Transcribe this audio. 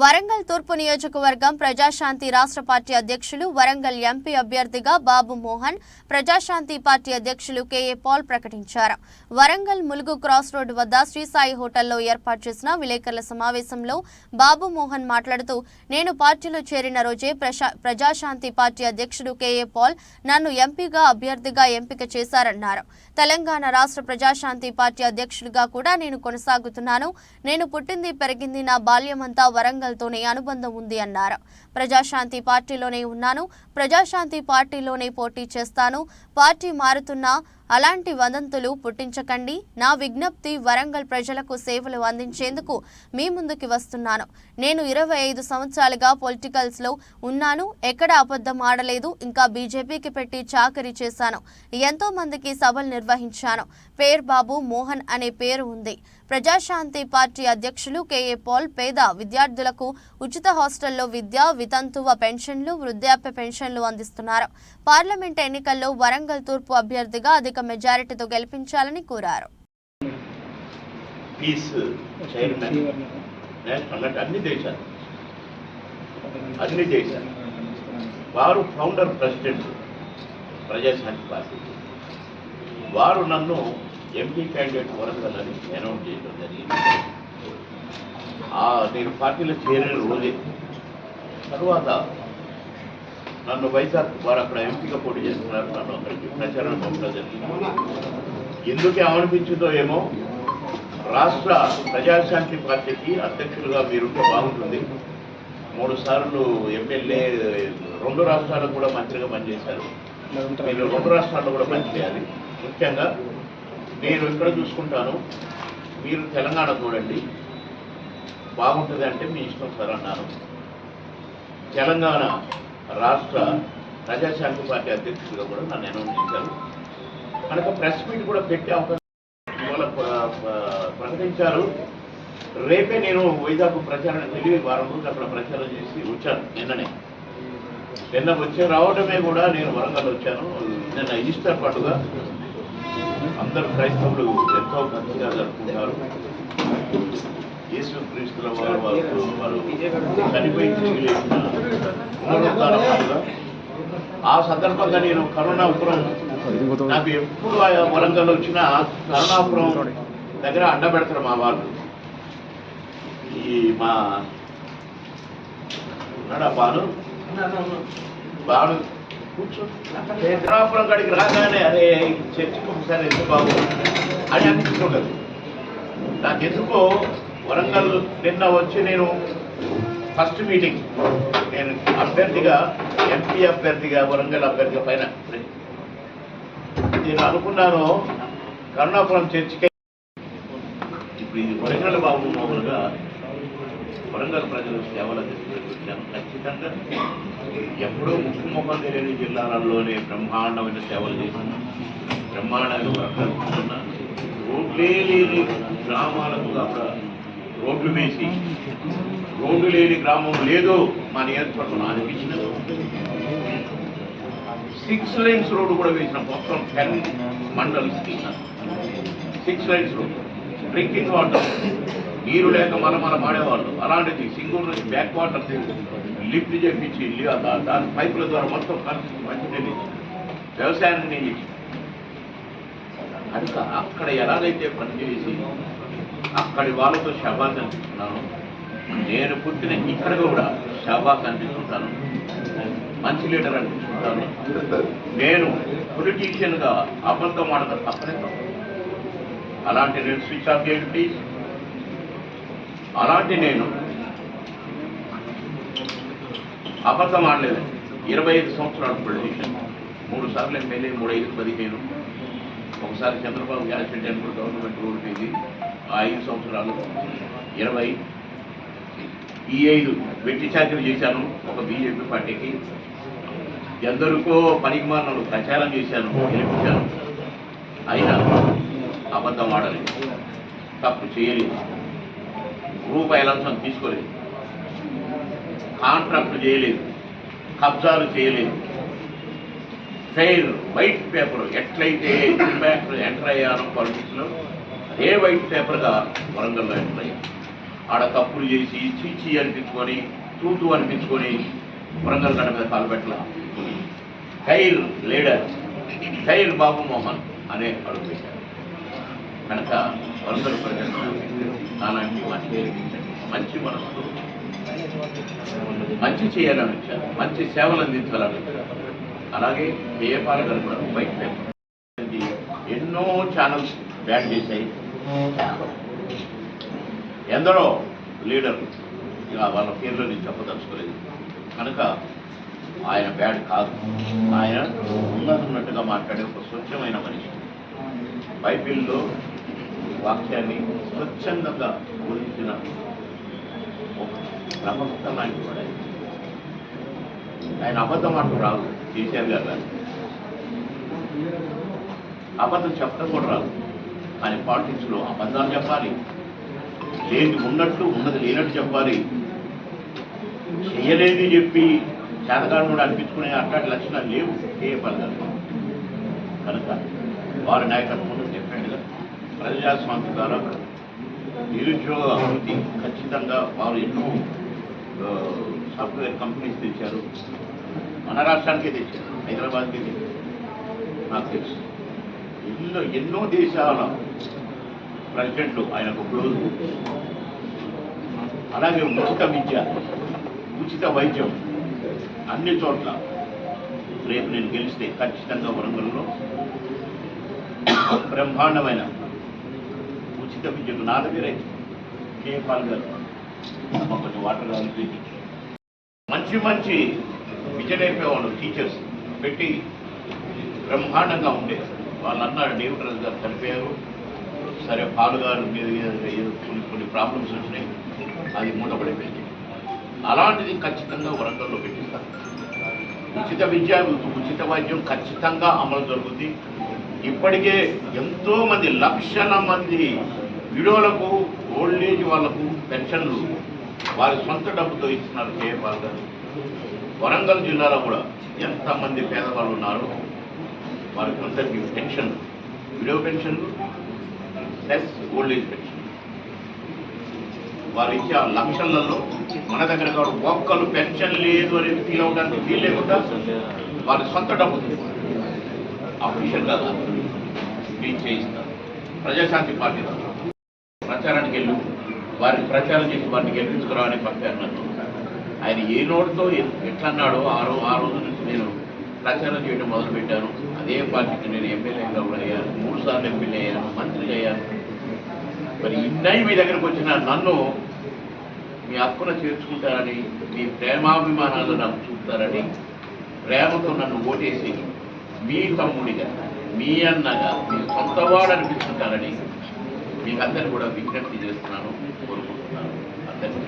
వరంగల్ తూర్పు నియోజకవర్గం ప్రజాశాంతి రాష్ట్ర పార్టీ అధ్యక్షులు వరంగల్ ఎంపీ అభ్యర్థిగా బాబు మోహన్ ప్రజాశాంతి పార్టీ అధ్యక్షులు కేఏ పాల్ ప్రకటించారు. వరంగల్ ములుగు క్రాస్ రోడ్డు వద్ద శ్రీసాయి హోటల్లో ఏర్పాటు చేసిన విలేకరుల సమావేశంలో బాబు మోహన్ మాట్లాడుతూ నేను పార్టీలో చేరిన రోజే ప్రశా- ప్రజాశాంతి పార్టీ అధ్యక్షుడు కేఏ పాల్ నన్ను ఎంపీగా అభ్యర్థిగా ఎంపిక చేశారన్నారు. తెలంగాణ రాష్ట్ర ప్రజాశాంతి పార్టీ అధ్యక్షుడిగా కూడా నేను కొనసాగుతున్నాను. నేను పుట్టింది పెరిగింది నా బాల్యమంతా వరంగల్ వరంగల్తోనే అనుబంధం ఉంది అన్నారు. ప్రజాశాంతి పార్టీలోనే ఉన్నాను. ప్రజాశాంతి పార్టీలోనే పోటీ చేస్తాను. పార్టీ మారుతున్నా అలాంటి వదంతులు పుట్టించకండి. నా విజ్ఞప్తి వరంగల్ ప్రజలకు సేవలు అందించేందుకు మీ ముందుకి వస్తున్నాను. నేను ఇరవై ఐదు సంవత్సరాలుగా పొలిటికల్స్లో ఉన్నాను. ఎక్కడ అబద్ధం ఆడలేదు. ఇంకా బీజేపీకి పెట్టి చాకరీ చేశాను. ఎంతో మందికి సభలు నిర్వహించాను. పేర్ బాబు మోహన్ అనే పేరు ఉంది. ప్రజాశాంతి పార్టీ అధ్యక్షులు కేఏ పాల్ పేద విద్యార్థులకు ఉచిత హాస్టల్లో విద్య వితంతువ పెన్షన్లు వృద్ధాప్య పెన్షన్లు అందిస్తున్నారు. పార్లమెంట్ ఎన్నికల్లో వరంగల్ తూర్పు అభ్యర్థిగా అధిక మెజారిటీతో గెలిపించాలని కోరారు. అన్ని దేశాలు. అన్ని దేశాలు. వారు ఫౌండర్ ప్రెసిడెంట్ ప్రజాశాంతి పార్టీ. వారు నన్ను ఎంపీ క్యాండిడేట్ వరంగల్ అని అనౌన్స్ చేయడం జరిగింది. ఆ నేను పార్టీలో చేరిన రోజే. తరువాత నన్ను వైజాగ్ వారు అక్కడ ఎంపీగా పోటీ చేస్తున్నారు. నన్ను అక్కడికి ప్రచారం పంపడం జరిగింది ఎందుకు ఏమనిపించిందో ఏమో రాష్ట్ర ప్రజాశాంతి పార్టీకి అధ్యక్షులుగా మీరుంటే బాగుంటుంది. మూడు సార్లు ఎమ్మెల్యే రెండు రాష్ట్రాలకు కూడా మంత్రిగా పనిచేశారు. మీరు రెండు రాష్ట్రాల్లో కూడా పనిచేయాలి ముఖ్యంగా నేను ఇక్కడ చూసుకుంటాను మీరు తెలంగాణ చూడండి. బాగుంటుంది అంటే మీ ఇష్టం సార్ అన్నాను తెలంగాణ రాష్ట్ర ప్రజాశాంతి పార్టీ అధ్యక్షుడిగా కూడా నన్ను అనౌన్స్ చేశారు. కనుక ప్రెస్ మీట్ కూడా పెట్టే అవకాశం ఇవాళ ప్రకటించారు. రేపే నేను వైజాగ్ ప్రచారం తెలివి వారం రోజులు అక్కడ ప్రచారం చేసి వచ్చాను నిన్ననే. నిన్న వచ్చి రావడమే కూడా నేను వరంగల్ వచ్చాను. నిన్న ఈస్టర్ పండుగ. అందరు క్రైస్తవులు ఎంతో మంచిగా జరుపుకుంటారు. యేసుక్రీస్తుల వారు వారు చనిపోయి తిరిగి లేచిన పునరుద్ధాన ఆ సందర్భంగా నేను కరుణాపురం నాకు ఎప్పుడు వరంగల్ వచ్చినా కరుణాపురం దగ్గర అడ్డబెడతారు మా వాళ్ళు. ఈ మా ఉన్నాడా బాను బాను కూర్చో. కరుణాపురం కాడికి రాగానే అరే చర్చికి ఒకసారి ఎందుకు బాబు? అని అనిపిస్తుండదు నాకెందుకో వరంగల్ నిన్న వచ్చి నేను ఫస్ట్ మీటింగ్ నేను అభ్యర్థిగా ఎంపీ అభ్యర్థిగా వరంగల్ అభ్యర్థిగా పైన. నేను అనుకున్నాను కరుణాపురం చర్చికే. ఇప్పుడు ఇది వరంగల్ బాబు మామూలుగా వరంగల్ ప్రజలు సేవలు అందించాను ఖచ్చితంగా ఎప్పుడో ముక్కు ముఖం తెలియని జిల్లాలలోనే బ్రహ్మాండమైన సేవలు చేసిన బ్రహ్మాండమైన వరంగల్ రోడ్లే లేని గ్రామాలకు అక్కడ రోడ్లు వేసి. రోడ్డు లేని గ్రామం లేదు. మా నియోజకవర్గం అనిపించినది సిక్స్ లైన్స్ రోడ్డు కూడా వేసిన మొత్తం ten మండల్స్కి six lines road drinking water నీరు లేక మన మనం మాడేవాళ్ళు. అలాంటిది సింగూరు నుంచి బ్యాక్ వాటర్ లిఫ్ట్ చేపించి దాని పైపుల ద్వారా మొత్తం కలిసి మంచినీళ్ళు వ్యవసాయాన్ని కనుక అక్కడ ఎలాగైతే పనిచేసి అక్కడి వాళ్ళతో శబాస్ అనిపిస్తున్నాను నేను పుట్టిన ఇక్కడ కూడా శబాస్ అనిపిస్తుంటాను మంచి లీడర్ అనిపిస్తుంటాను నేను పొలిటీషియన్గా అబద్ధం ఆడతాను తప్పనే అలాంటి నేను స్విచ్ ఆఫ్ చేయండి ప్లీజ్. అలాంటి నేను అబద్ధం ఆడలేదు. ఇరవై ఐదు సంవత్సరాలు పొలిటీషియన్ మూడు సార్లు ఎమ్మెల్యే మూడు ఐదు పదిహేను. ఒకసారి చంద్రబాబు గ్యాస్ అని గవర్నమెంట్ రూల్ ఆ ఐదు సంవత్సరాలు ఇరవై ఈ ఐదు వెట్టి చాకరీ చేశాను ఒక బీజేపీ పార్టీకి. ఎందరికో పనికిమాలను ప్రచారం చేశాను గెలిపించాను. అయినా అబద్ధం ఆడలేదు తప్పు చేయలేదు రూపాయి లంచం తీసుకోలేదు కాంట్రాక్ట్ చేయలేదు కబ్జాలు చేయలేదు. ఫెయిర్ వైట్ పేపర్ ఎట్లయితే ఇంపాక్ట్ ఎంటర్ అయ్యాను పాలిటిక్స్లో ఏ వైట్ పేపర్గా వరంగల్లో ఎంటర్ ఆడ తప్పులు చేసి చీచి అనిపించుకొని తూతూ అనిపించుకొని వరంగల్ గడ మీద కాలు ఖైర్ లీడర్ ఖైర్ బాబు మోహన్ అనే అడుగు పెట్టారు. కనుక వరంగల్ ప్రజలు నాలాంటి మంచి మంచి మనసు మంచి చేయాలని వచ్చారు మంచి సేవలు అందించాలని వచ్చారు. అలాగే ఏ పాలకులు కూడా బయట ఎన్నో ఛానల్స్ బ్యాన్ చేశాయి. ఎందరో లీడర్లు ఇలా వాళ్ళ పేర్లు నేను చెప్పదలుచుకోలేదు. కనుక ఆయన బ్యాడ్ కాదు. ఆయన ఉన్నట్టుగా మాట్లాడే ఒక స్వచ్ఛమైన మనిషి. బైబిల్లో వాక్యాన్ని స్వచ్ఛందంగా బోధించిన ఒక క్రమభక్త లాంటి వాడు. ఆయన. అబద్ధం అంటూ రాదు. కేసీఆర్ గారు అబద్ధం చెప్పడం కూడా రాదు. కానీ పాలిటిక్స్లో అబద్ధాలు చెప్పాలి. లేని ఉన్నట్టు ఉన్నది లేనట్టు చెప్పాలి. చేయలేదు చెప్పి చేతకాలం కూడా అనిపించుకునే అట్లాంటి లక్షణాలు లేవు. ఏ పద్ధతి కనుక వారి నాయకత్వంలో డిఫరెంట్గా ప్రజాస్వామ్యం ద్వారా నిరుద్యోగ అభివృద్ధి ఖచ్చితంగా వారు ఎన్నో సాఫ్ట్వేర్ కంపెనీస్ తెచ్చారు. మన రాష్ట్రానికే తెచ్చారు. హైదరాబాద్కే తెచ్చారు. నాకు తెలుసు. ఎన్నో ఎన్నో దేశాల ప్రెసిడెంట్లు ఆయనకు క్లోజ్. అలాగే ఉచిత విద్య ఉచిత వైద్యం అన్ని చోట్ల. రేపు నేను గెలిస్తే ఖచ్చితంగా వరంగల్లో బ్రహ్మాండమైన ఉచిత విద్యకు నా దగ్గరే కేపాల్ గారు కొంచెం వాటర్ కావాలి మంచి మంచి విద్య నేర్పేవాళ్ళు టీచర్స్ పెట్టి బ్రహ్మాండంగా ఉండేది వాళ్ళు అన్నారు డేవిడ్ రాజు గారు చనిపోయారు. సరే పాలు గారు మీద కొన్ని కొన్ని ప్రాబ్లమ్స్ వచ్చినాయి. అది మూతపడిపోయింది అలాంటిది ఖచ్చితంగా వరంగల్లో పెట్టిస్తారు ఉచిత విద్య ఉచిత వైద్యం ఖచ్చితంగా అమలు జరుగుతుంది ఇప్పటికే ఎంతోమంది లక్షల మంది విడోలకు ఓల్డ్ ఏజ్ వాళ్ళకు పెన్షన్లు వారి సొంత డబ్బుతో ఇస్తున్నారు కేపాల్ గారు. వరంగల్ జిల్లాలో కూడా ఎంతమంది పేదవాళ్ళు ఉన్నారో? వారికి అందరికీ pension widow pension plus old age pension. వారు ఇచ్చే ఆ లక్షలలో మన దగ్గర కూడా ఒక్కరు పెన్షన్ లేదు అని ఫీల్ అవడానికి ఫీల్ లేకుండా వారి సొంత డబ్బు అఫీషియల్ కదా మీరు చేయిస్తాను ప్రజాశాంతి పార్టీ ప్రచారానికి వెళ్ళు. వారికి ప్రచారం చేసి వారిని గెలిపించుకురావని పంపారు నన్ను. ఆయన ఏ నోటితో ఎట్లన్నాడో ఎట్లా అన్నాడో ఆ రోజు ఆ రోజు నుంచి నేను ప్రచారం చేయడం మొదలుపెట్టాను అదే పార్టీకి నేను ఎమ్మెల్యేగా కూడా అయ్యాను. మూడు సార్లు ఎమ్మెల్యే అయ్యాను. మంత్రి అయ్యాను. మరి ఇన్నై మీ దగ్గరకు వచ్చిన నన్ను మీ అప్పున చేర్చుకుంటారని మీ ప్రేమాభిమానాలు నాకు చూపుతారని ప్రేమతో నన్ను ఓటేసి మీ తమ్ముడిగా మీ అన్నగా మీ సొంతవాడు అనిపిస్తుంటారని మీకు కూడా విజ్ఞప్తి చేస్తున్నాను కోరుకుంటున్నాను. అందరికీ